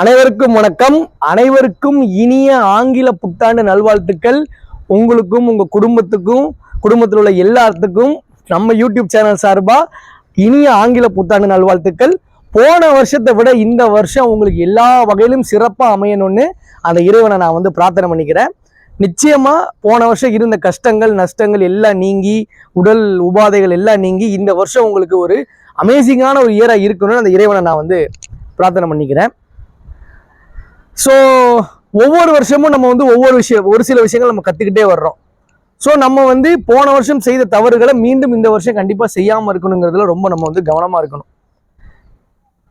அனைவருக்கும் வணக்கம். அனைவருக்கும் இனிய ஆங்கில புத்தாண்டு நல்வாழ்த்துக்கள். உங்களுக்கும் உங்கள் குடும்பத்துக்கும் குடும்பத்தில் உள்ள எல்லாத்துக்கும் நம்ம யூடியூப் சேனல் சார்பாக இனிய ஆங்கில புத்தாண்டு நல்வாழ்த்துக்கள். போன வருஷத்தை விட இந்த வருஷம் உங்களுக்கு எல்லா வகையிலும் சிறப்பாக அமையணும்னு அந்த இறைவனை நான் வந்து பிரார்த்தனை பண்ணிக்கிறேன். நிச்சயமாக போன வருஷம் இருந்த கஷ்டங்கள் நஷ்டங்கள் எல்லாம் நீங்கி உடல் உபாதைகள் எல்லாம் நீங்கி இந்த வருஷம் உங்களுக்கு ஒரு அமேசிங்கான ஒரு இயராக இருக்கணும்னு அந்த இறைவனை நான் வந்து பிரார்த்தனை பண்ணிக்கிறேன். ஸோ ஒவ்வொரு வருஷமும் நம்ம வந்து ஒவ்வொரு விஷயம் ஒரு சில விஷயங்கள் நம்ம கற்றுக்கிட்டே வர்றோம். ஸோ நம்ம வந்து போன வருஷம் செய்த தவறுகளை மீண்டும் இந்த வருஷம் கண்டிப்பாக செய்யாமல் இருக்கணுங்கிறதுல ரொம்ப நம்ம வந்து கவனமாக இருக்கணும்.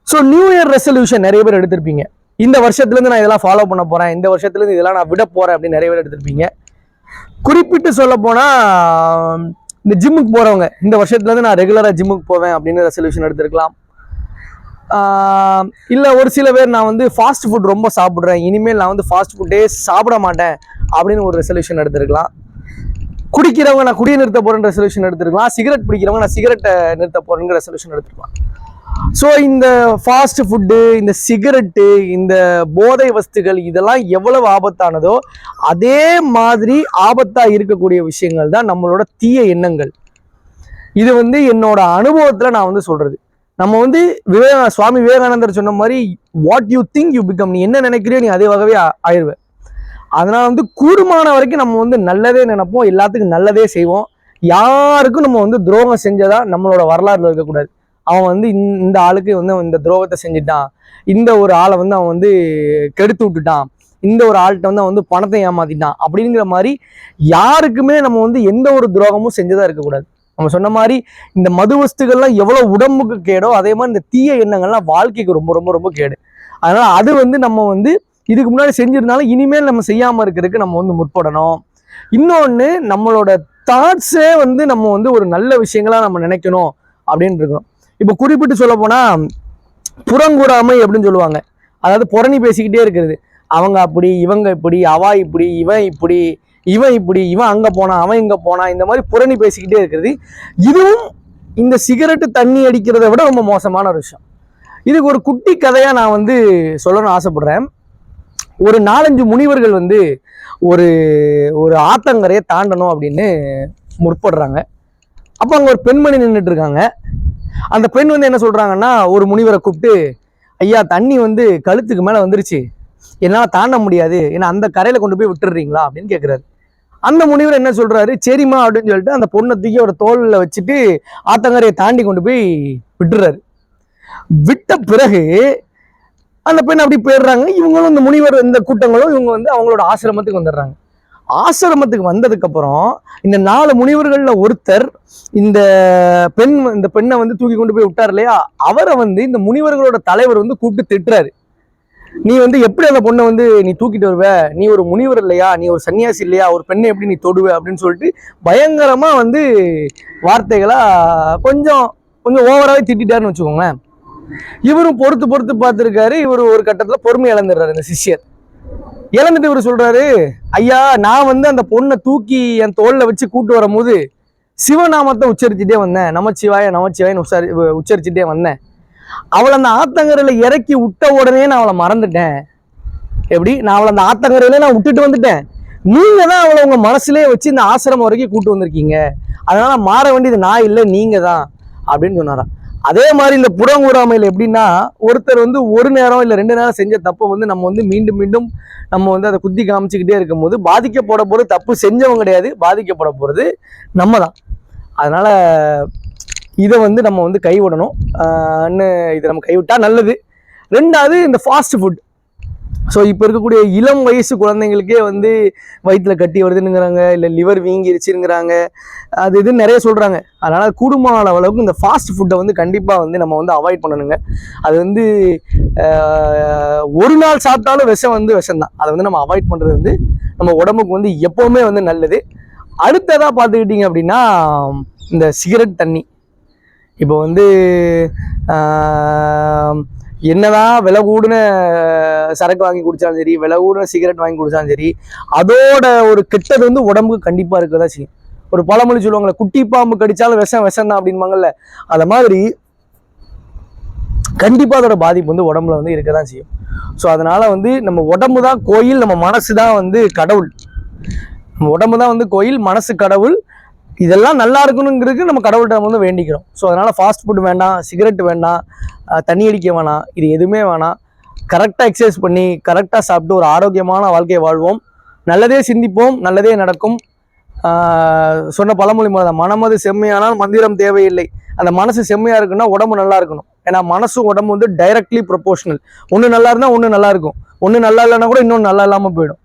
ஸோ நியூ இயர் ரெசல்யூஷன் நிறைய பேர் எடுத்திருப்பீங்க. இந்த வருஷத்துலேருந்து நான் இதெல்லாம் ஃபாலோ பண்ண போகிறேன் இந்த வருஷத்துலேருந்து இதெல்லாம் நான் விட போகிறேன் அப்படின்னு நிறைய பேர் எடுத்திருப்பீங்க. குறிப்பிட்டு சொல்ல போனால் இந்த ஜிம்முக்கு போகிறவங்க இந்த வருஷத்துலேருந்து நான் ரெகுலராக ஜிம்முக்கு போவேன் அப்படின்னு ரெசல்யூஷன் எடுத்திருக்கலாம். இல்லை ஒரு சில பேர் நான் வந்து ஃபாஸ்ட் ஃபுட் ரொம்ப சாப்பிட்றேன். இனிமேல் நான் வந்து ஃபாஸ்ட் ஃபுட்டே சாப்பிட மாட்டேன் அப்படின்னு ஒரு ரெசல்யூஷன் எடுத்திருக்கலாம். குடிக்கிறவங்க நான் குடியை நிறுத்த போகிறேன் ரெசல்யூஷன் எடுத்திருக்கலாம். சிகரெட் பிடிக்கிறவங்க நான் சிகரெட்டை நிறுத்த போகிறேங்கிற ரெசல்யூஷன் எடுத்துருக்கலாம். ஸோ இந்த ஃபாஸ்ட் ஃபுட்டு இந்த சிகரெட்டு இந்த போதை வஸ்துகள் இதெல்லாம் எவ்வளவு ஆபத்தானதோ அதே மாதிரி ஆபத்தாக இருக்கக்கூடிய விஷயங்கள் தான் நம்மளோட தீய எண்ணங்கள். இது வந்து என்னோட அனுபவத்தில் நான் வந்து சொல்கிறது நம்ம வந்து விவேகா சுவாமி விவேகானந்தர் சொன்ன மாதிரி what you think you become நீ என்ன நினைக்கிறியோ நீ அதேவாகவே வகவே ஆயிருவ அதனால் வந்து கூடுமான வரைக்கும் நம்ம வந்து நல்லதே நினைப்போம் எல்லாத்துக்கும் நல்லதே செய்வோம். யாருக்கும் நம்ம வந்து துரோகம் செஞ்சதா நம்மளோட வரலாறுல இருக்கக்கூடாது. அவன் வந்து இந்த- இந்த ஆளுக்கு வந்து இந்த துரோகத்தை செஞ்சுட்டான். இந்த ஒரு ஆளை வந்து அவன் வந்து கெடுத்து விட்டுட்டான். இந்த ஒரு ஆள்கிட்ட வந்து அவன் வந்து பணத்தை ஏமாத்திட்டான். அப்படிங்கிற மாதிரி யாருக்குமே நம்ம வந்து எந்த ஒரு துரோகமும் செஞ்சதா இருக்கக்கூடாது. நம்ம சொன்ன மாதிரி இந்த மது வஸ்துகள்லாம் எவ்வளோ உடம்புக்கு கேடோ அதே மாதிரி இந்த தீய எண்ணங்கள்லாம் வாழ்க்கைக்கு ரொம்ப ரொம்ப ரொம்ப கேடு. அதனால் அது வந்து நம்ம வந்து இதுக்கு முன்னாடி செஞ்சிருந்தாலும் இனிமேல் நம்ம செய்யாமல் இருக்கிறதுக்கு நம்ம வந்து முற்படணும். இன்னொன்று நம்மளோட தாட்ஸே வந்து நம்ம வந்து ஒரு நல்ல விஷயங்களாக நம்ம நினைக்கணும் அப்படின்னு இருக்கணும். இப்போ குறிப்பிட்டு சொல்ல போனால் புறங்கூடாமை அப்படின்னு சொல்லுவாங்க. அதாவது புறணி பேசிக்கிட்டே இருக்கிறது. அவங்க அப்படி இவங்க இப்படி அவா இப்படி இவன் இப்படி இவன் இப்படி இவன் அங்கே போனான் அவன் இங்கே போனான் இந்த மாதிரி புறணி பேசிக்கிட்டே இருக்கிறது. இதுவும் இந்த சிகரெட்டு தண்ணி அடிக்கிறதை விட ரொம்ப மோசமான ஒரு விஷயம். இதுக்கு ஒரு குட்டி கதையாக நான் வந்து சொல்லணும்னு ஆசைப்படுறேன். ஒரு நாலஞ்சு முனிவர்கள் வந்து ஒரு ஒரு ஆத்தங்கரையை தாண்டணும் அப்படின்னு முற்படுறாங்க. அப்போ அங்கே ஒரு பெண்மணி நின்றுட்டு இருக்காங்க. அந்த பெண் வந்து என்ன சொல்கிறாங்கன்னா ஒரு முனிவரை கூப்பிட்டு ஐயா தண்ணி வந்து கழுத்துக்கு மேலே வந்துருச்சு. என்னால் தாண்ட முடியாது. ஏன்னா அந்த கரையில் கொண்டு போய் விட்டுடுறீங்களா? அப்படின்னு கேட்குறாரு அந்த முனிவர் என்ன சொல்றாரு? சரிம்மா அப்படின்னு சொல்லிட்டு அந்த பொண்ணை தூக்கி ஒரு தோல்ல வச்சுட்டு ஆத்தங்கரையை தாண்டி கொண்டு போய் விட்டுறாரு. விட்ட பிறகு அந்த பெண் அப்படி போயிடுறாங்க. இவங்களும் இந்த முனிவர் இந்த கூட்டங்களும் இவங்க வந்து அவங்களோட ஆசிரமத்துக்கு வந்துடுறாங்க. ஆசிரமத்துக்கு வந்ததுக்கு அப்புறம் இந்த நாலு முனிவர்களில் ஒருத்தர் இந்த பெண் இந்த பெண்ணை வந்து தூக்கி கொண்டு போய் விட்டார் இல்லையா? அவரை வந்து இந்த முனிவர்களோட தலைவர் வந்து கூப்பிட்டு திட்டுறாரு. நீ வந்து எப்படி அந்த பொண்ணை வந்து நீ தூக்கிட்டு வருவ? நீ ஒரு முனிவர் இல்லையா? நீ ஒரு சன்னியாசி இல்லையா? ஒரு பெண்ணை எப்படி நீ தொடுவ? அப்படின்னு சொல்லிட்டு பயங்கரமாக வந்து வார்த்தைகளா கொஞ்சம் கொஞ்சம் ஓவராகவே திட்டாருன்னு வச்சுக்கோங்களேன். இவரும் பொறுத்து பொறுத்து பார்த்துருக்காரு. இவர் ஒரு கட்டத்தில் பொறுமை இழந்துடுறாரு இந்த சிஷ்யர். இழந்துட்டு இவர் சொல்றாரு ஐயா நான் வந்து அந்த பொண்ணை தூக்கி என் தோளில் வச்சு கூட்டு வரும்போது சிவநாமத்தை உச்சரிச்சுட்டே வந்தேன். நமச்சிவாய நமச்சிவாயன்னு உச்சரி உச்சரிச்சுட்டே வந்தேன். அவளை அந்த ஆத்தங்கரையில் இறக்கி விட்ட உடனே நான் அவளை மறந்துட்டேன். எப்படி? நான் அவளை அந்த ஆத்தங்கரையில நான் விட்டுட்டு வந்துட்டேன். நீங்க தான் அவளை உங்க மனசுலேயே வச்சு இந்த ஆசிரமம் வரைக்கும் கூட்டு வந்திருக்கீங்க. அதனால மாற வேண்டியது நான் இல்லை நீங்க தான் அப்படின்னு சொன்னாராம். அதே மாதிரி இந்த புறங்கூறாமையில் எப்படின்னா ஒருத்தர் வந்து ஒரு நேரம் இல்லை ரெண்டு நேரம் செஞ்ச தப்பை வந்து நம்ம வந்து மீண்டும் மீண்டும் நம்ம வந்து அதை குத்தி காமிச்சுக்கிட்டே இருக்கும்போது பாதிக்கப்பட போகிறது தப்பு செஞ்சவங்க கிடையாது பாதிக்கப்பட போகிறது நம்ம தான் அதனால இதை வந்து நம்ம வந்து கைவிடணும். இதை நம்ம கைவிட்டா நல்லது. ரெண்டாவது இந்த ஃபாஸ்ட் ஃபுட் ஸோ இப்போ இருக்கக்கூடிய இளம் வயசு குழந்தைங்களுக்கே வந்து வயிற்றுல கட்டி வருதுங்கிறாங்க இல்லை லிவர் வீங்கிருச்சுங்கிறாங்க. அது இதுன்னு நிறைய சொல்கிறாங்க அதனால் கூடுமான அளவுக்கு இந்த ஃபாஸ்ட் ஃபுட்டை வந்து கண்டிப்பாக வந்து நம்ம வந்து அவாய்ட் பண்ணணுங்க. அது வந்து ஒரு நாள் சாப்பிட்டாலும் விஷம் வந்து விஷம் தான் அதை வந்து நம்ம அவாய்ட் பண்ணுறது வந்து நம்ம உடம்புக்கு வந்து எப்போவுமே வந்து நல்லது. அடுத்ததாக பார்த்துக்கிட்டிங்க அப்படின்னா இந்த சிகரெட் தண்ணி. இப்போ வந்து என்னதான் விலை கூடின சரக்கு வாங்கி குடித்தாலும் சரி விலை கூடின சிகரெட் வாங்கி குடித்தாலும் சரி அதோட ஒரு கெட்டது வந்து உடம்புக்கு கண்டிப்பாக இருக்க தான் செய்யும். ஒரு பழமொழி சொல்லுவாங்கல்ல குட்டி பாம்பு கடிச்சாலும் விஷம் விஷம் தான் அப்படின்பாங்கல்ல அந்த மாதிரி கண்டிப்பாக அதோட பாதிப்பு வந்து உடம்புல வந்து இருக்க தான் செய்யும். ஸோ அதனால் வந்து நம்ம உடம்பு தான் கோயில் நம்ம மனசு தான் வந்து கடவுள். நம்ம உடம்பு தான் வந்து கோயில் மனசு கடவுள் இதெல்லாம் நல்லா இருக்கணுங்கிறதுக்கு நம்ம கடவுள்கிட்ட வந்து வேண்டிக்கிறோம். ஸோ அதனால் ஃபாஸ்ட் ஃபுட் வேண்டாம் சிகரெட் வேண்டாம் தண்ணி அடிக்க வேணாம் இது எதுவுமே வேணாம். கரெக்டாக எக்ஸசைஸ் பண்ணி கரெக்டாக சாப்பிட்டு ஒரு ஆரோக்கியமான வாழ்க்கையை வாழ்வோம். நல்லதே சிந்திப்போம் நல்லதே நடக்கும். சொன்ன பழமொழி மாதிரி தான் மனமது செம்மையானால் மந்திரம் தேவையில்லை. அந்த மனசு செம்மையாக இருக்குன்னா உடம்பு நல்லா இருக்கணும். ஏன்னா மனசும் உடம்பு வந்து டைரக்ட்லி ப்ரொபோஷனல் ஒன்று நல்லா இருந்தால் ஒன்று நல்லா இருக்கும். ஒன்று நல்லா இல்லைன்னா கூட இன்னொன்று நல்லா இல்லாமல் போயிடும்.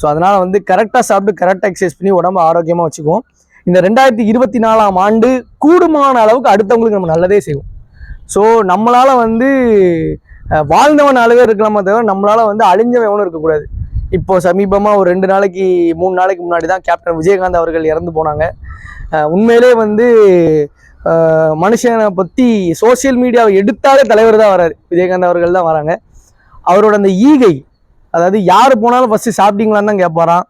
ஸோ அதனால் வந்து கரெக்டாக சாப்பிட்டு கரெக்டாக எக்ஸசைஸ் பண்ணி உடம்பு ஆரோக்கியமாக வச்சுக்குவோம். இந்த ரெண்டாயிரத்தி இருபத்தி நாலாம் ஆண்டு கூடுமான அளவுக்கு அடுத்தவங்களுக்கு நம்ம நல்லதே செய்வோம். ஸோ நம்மளால் வந்து வாழ்ந்தவன் அளவே இருக்கலாமே தவிர நம்மளால் வந்து அழிஞ்சவன் எவனும் இருக்கக்கூடாது. இப்போ சமீபமாக ஒரு ரெண்டு நாளைக்கு மூணு நாளைக்கு முன்னாடி தான் கேப்டன் விஜயகாந்த் அவர்கள் இறந்து போனாங்க. உண்மையிலே வந்து மனுஷனை பற்றி சோஷியல் மீடியாவை எடுத்தாலே தலைவர் தான் வராரு. விஜயகாந்த் அவர்கள் தான் வராங்க. அவரோட அந்த ஈகை அதாவது யார் போனாலும் ஃபஸ்ட்டு சாப்பிட்டீங்களான்னு தான் கேட்பாரான்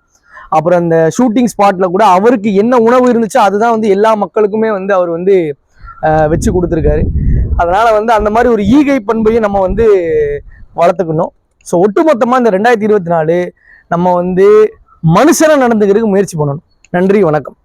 அப்புறம் அந்த ஷூட்டிங் ஸ்பாட்டில் கூட அவருக்கு என்ன உணவு இருந்துச்சோ அதுதான் வந்து எல்லா மக்களுக்குமே வந்து அவர் வந்து வச்சு கொடுத்துருக்காரு. அதனால் வந்து அந்த மாதிரி ஒரு ஈகை பண்பையும் நம்ம வந்து வளர்த்துக்கணும். ஸோ ஒட்டுமொத்தமாக இந்த ரெண்டாயிரத்தி இருபத்தி நாலு நம்ம வந்து மனுஷனாக நடந்துக்கிறதுக்கு முயற்சி பண்ணணும். நன்றி வணக்கம்.